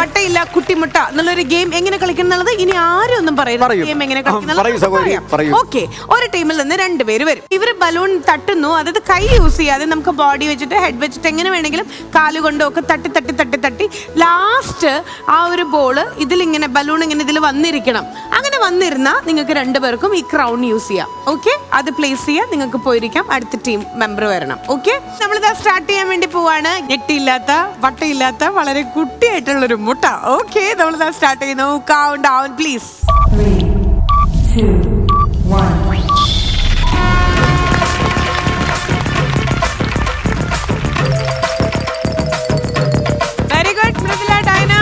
വട്ടയില്ല കുട്ടിമുട്ട എന്നുള്ളൊരു ഗെയിം എങ്ങനെ കളിക്കണം എന്നുള്ളത് ഇനി ആരും ഒന്നും പറയരുത്. പറയും. ഗെയിം എങ്ങനെ ആ, പറയൂ സഹോദരി, പറയൂ. ഓക്കെ ഒരു ടീമിൽ നിന്ന് രണ്ടുപേര് വരും. ഇവർ ബലൂൺ തട്ടുന്നു. അതായത് കൈ യൂസ് ചെയ്യാതെ നമുക്ക് ബോഡി വെച്ചിട്ട് ഹെഡ് വെച്ചിട്ട് എങ്ങനെ വേണമെങ്കിലും കാൽ കൊണ്ടോ ഒക്കെ തട്ടി തട്ടി തട്ടി തട്ടി ലാസ്റ്റ് ആ ഒരു ബോൾ ഇതിലിങ്ങനെ ബലൂൺ ഇങ്ങനെ ഇതിൽ വന്നിരിക്കണം. അങ്ങനെ വന്നിരുന്ന നിങ്ങൾക്ക് രണ്ടുപേർക്കും ഈ ക്രൗൺ യൂസ് ചെയ്യാം. ഓക്കെ അത് പ്ലേസ് ചെയ്യാം. നിങ്ങൾക്ക് പോയിരിക്കാം. അടുത്ത ടീം മെമ്പർ വരണം. ഓക്കെ നമ്മളിതാ സ്റ്റാർട്ട് ചെയ്യാൻ വേണ്ടി പോവാണ്. ഞെട്ടിയില്ലാത്ത വട്ടയില്ലാത്ത വളരെ കുട്ടിയായിട്ടുള്ള ഒരു മുട്ട. ഓക്കെ നമ്മൾ സ്റ്റാർട്ട് ചെയ്യുന്നു. Count down please Three, two, one. Very good Mridula Daina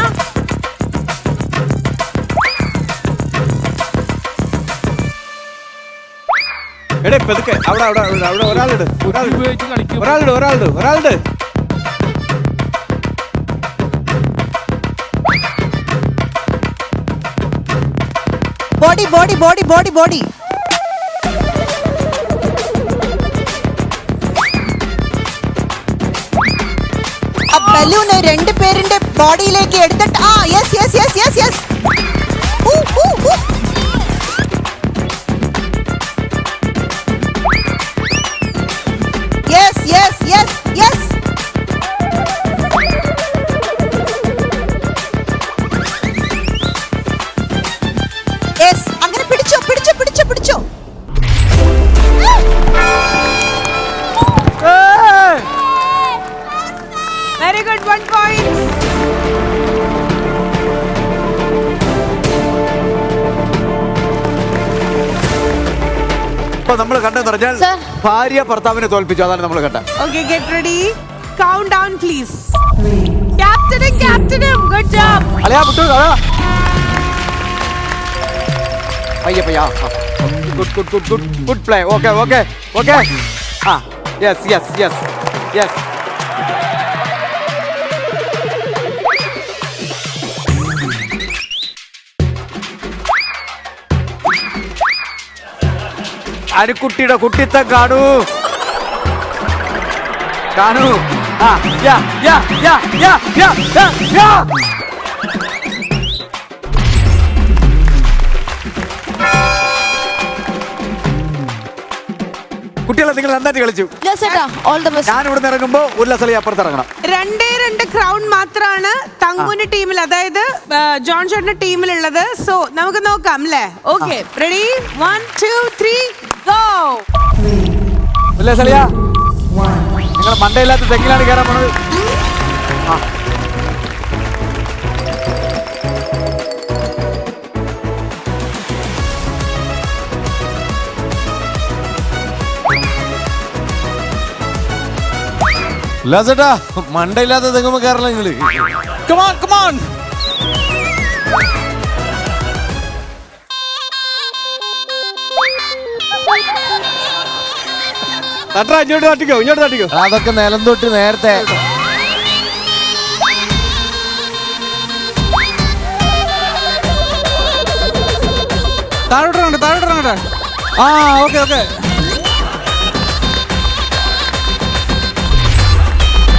എടേ പെതുക്കെ. അവിടെ അവിടെ അവിടെ ഒരാളുണ്ട് ഒരാളുണ്ട് ഒരാളുണ്ട് ഒരാളുണ്ട് ഒരാളുണ്ട് body body body body body. ആ ബലൂണ് രണ്ട് പേരിന്റെ ബോഡിയിലേക്ക് എടുത്തിട്ട് ആ yes yes yes yes yes കണ്ടെന്ന് പറഞ്ഞാൽ Sir. ഭാര്യ ഭർത്താവിനെ തോൽപ്പിച്ചു. അതാണ് നമ്മൾ കണ്ട okay get ready count down please ക്യാപ്റ്റനും ക്യാപ്റ്റനും ഗുഡ് ജോബ് അലയാ മുത്തു അതാ പയ്യ പയ്യ good good good good good play okay okay okay ആ യെസ് യെസ് യെസ് യെസ് അനുക്കുട്ടിയുടെ കുട്ടിത്തം കാണൂ. കാണൂ. ആ യാ യാ യാ യാ യാ യാ യാ. കുട്ടികളെ നിങ്ങൾ നന്നായിട്ട് കളിച്ചു. ഓൾ ദ ബെസ്റ്റ് ഞാൻ ഇവിടെ ഇറങ്ങുമ്പോ ഉല്ലാസലി അപ്പുറത്ത് ഇറങ്ങണം. രണ്ടേ രണ്ട് ക്രൗൺ മാത്രമാണ് തങ്കുവിന്റെ ടീമിൽ അതായത് ജോൺ ചേട്ടന്റെ ടീമിലുള്ളത്. സോ നമുക്ക് നോക്കാം അല്ലേ okay ready one two three ഉല്ലാസലിയ one. നിങ്ങൾ മണ്ടയില്ലാത്ത തെങ്ങിലാണ് കയറാൻ പോണത്. ആ. ഉല്ലാസേട്ടാ മണ്ടയില്ലാത്ത തെങ്ങുമ്പോ കയറല നിങ്ങൾ? കമാൺ കമാൺ തട്ടാ ഇങ്ങോട്ട് തട്ടിക്കോ ഇങ്ങോട്ട് തട്ടിക്കോ. അതൊക്കെ നിലം തൊട്ട് നേരത്തെ. താഴോട്ട് ഇറങ്ങട്ടെ താഴോട്ട് ഇറങ്ങട്ടെ. ആ ഓക്കെ ഓക്കെ.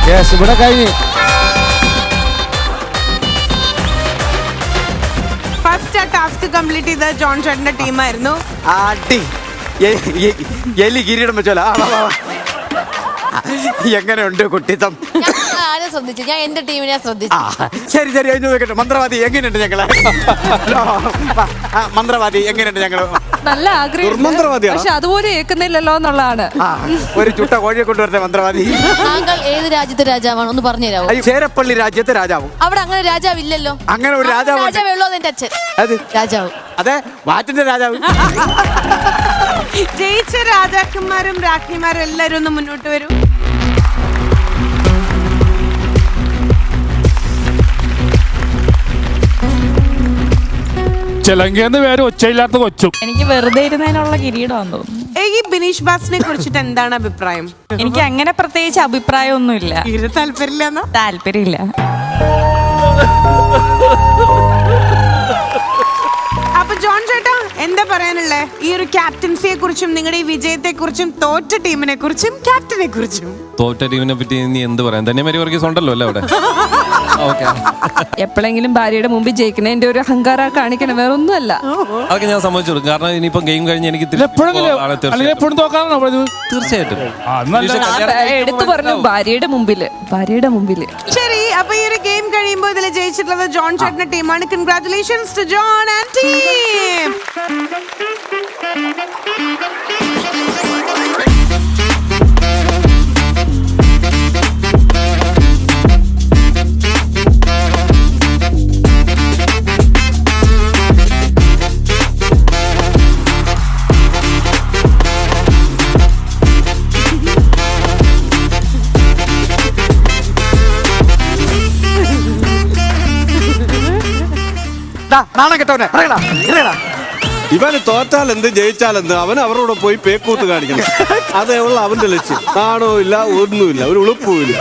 യെസ് ഇവിടെ കഴിഞ്ഞു. ഫസ്റ്റ് ആ ടാസ്ക് കംപ്ലീറ്റ് ചെയ്ത ജോൺ ചേട്ടന്റെ ടീമായിരുന്നു എ- എലി കിരീടം വെച്ചോല എങ്ങനെയുണ്ട് കുട്ടിത്തം? ആരെ ശ്രദ്ധിച്ചു? ഞാൻ എന്റെ ടീമിനെ ശ്രദ്ധിച്ചു. ശരി ശരി കഴിഞ്ഞു നോക്കട്ടെ. മന്ത്രവാദി എങ്ങനെയുണ്ട് ഞങ്ങൾ? മന്ത്രവാദി എങ്ങനെയുണ്ട് ഞങ്ങൾ? നല്ല ആഗ്രഹം? പക്ഷെ അതുപോലെ ഏക്കുന്നില്ലല്ലോ എന്നുള്ളതാണ്. ഒരു ചുട്ട കോഴിയെ കൊണ്ടുവരുന്ന മന്ത്രവാദി. താങ്കൾ ഏത് രാജ്യത്തെ രാജാവാണ്? ഒന്ന് പറഞ്ഞു തരാമോ ചേരപ്പള്ളി രാജ്യത്തെ രാജാവും. അവിടെ അങ്ങനെ രാജാവ് ഇല്ലല്ലോ അങ്ങനെ ഒരു രാജാവ് രാജാവ് രാജാവേ ഉള്ളൂ അതെന്റെ അച്ഛൻ. അത് രാജാവ്. അതെ വാറ്റിന്റെ രാജാവ്. ജയിച്ച രാജാക്കന്മാരും രാജ്ഞിമാരും എല്ലാരും ഒന്ന് മുന്നോട്ട് വരൂ. പേര് ഒച്ചയില്ലാത്ത കൊച്ചും. എനിക്ക് വെറുതെ ഇരുന്നതിനുള്ള കിരീടമാണെന്ന് തോന്നുന്നു. ഈ ബിനീഷ് ബാസിനെ കുറിച്ചിട്ട് എന്താണ് അഭിപ്രായം? എനിക്ക് അങ്ങനെ പ്രത്യേകിച്ച് അഭിപ്രായമൊന്നുമില്ല. തീരെ താല്പര്യമില്ലെന്നോ? താല്പര്യമില്ല. അപ്പൊ ജോൺ ചേട്ടാ എന്താ പറയാനുള്ളേ? ഈ ഒരു ക്യാപ്റ്റൻസിയെ കുറിച്ചും നിങ്ങളുടെ ഈ വിജയത്തെ കുറിച്ചും തോറ്റ ടീമിനെ കുറിച്ചും ക്യാപ്റ്റനെ കുറിച്ചും തോറ്റ ടീമിനെ പറ്റി നീ എന്ത് പറയാൻ തന്നെ മരി വർഗീസ് ഉണ്ടല്ലോ അല്ലേ അവിടെ? ഓക്കെ. എപ്പോഴെങ്കിലും ഭാര്യയുടെ മുമ്പിൽ ജയിക്കണേന്റെ ഒരു അഹങ്കാര കാണിക്കണം വേറെ ഒന്നുമല്ല അതൊക്കെ ഞാൻ സമ്മതിച്ചോളൂ. കാരണം ഇനിയിപ്പോ ഗെയിം കഴിഞ്ഞ് എനിക്ക് എപ്പോഴെങ്കിലും അല്ലെങ്കിൽ തീർച്ചയായിട്ടും. എപ്പോഴും പറഞ്ഞത് തീർച്ചയായിട്ടും. ആ, എടുത്തു പറഞ്ഞു. ഭാര്യയുടെ മുമ്പിൽ ഭാര്യയുടെ മുമ്പിൽ. ശരി അപ്പൊ ഈ ഒരു ഗെയിം കഴിയുമ്പോൾ ഇതിൽ ജയിച്ചിട്ടുള്ളത് ജോൺ ചേട്ടന്റെ ടീമാണ് congratulations to John and team ഇവന് തോറ്റാൽ എന്ത് ജയിച്ചാൽ എന്ത്? അവൻ അവരോട് പോയി പേക്കൂത്ത് കാണിക്കണം. അതേ ഉള്ള അവന്റെ ലക്ഷ്യം. നാണോ ഇല്ല ഒന്നുമില്ല ഒരു ഉളുപ്പുമില്ല.